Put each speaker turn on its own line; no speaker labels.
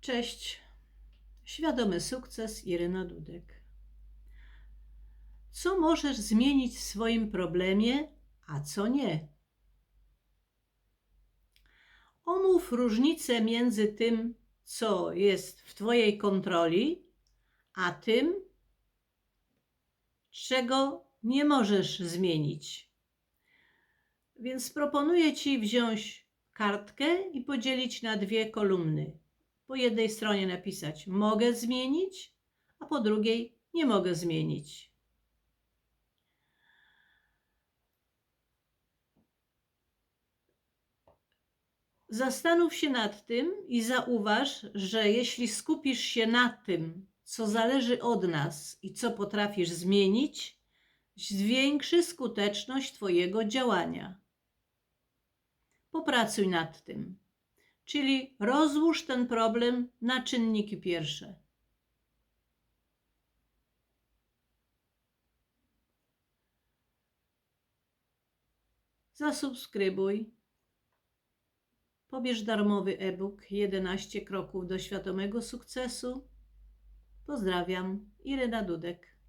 Cześć. Świadomy sukces Iryna Dudek. Co możesz zmienić w swoim problemie, a co nie? Omów różnicę między tym, co jest w Twojej kontroli, a tym, czego nie możesz zmienić. Więc proponuję Ci wziąć kartkę i podzielić na dwie kolumny. Po jednej stronie napisać mogę zmienić, a po drugiej nie mogę zmienić. Zastanów się nad tym i zauważ, że jeśli skupisz się na tym, co zależy od nas i co potrafisz zmienić, zwiększy skuteczność Twojego działania. Popracuj nad tym. Czyli rozłóż ten problem na czynniki pierwsze. Zasubskrybuj. Pobierz darmowy e-book 11 kroków do świadomego sukcesu. Pozdrawiam, Irena Dudek.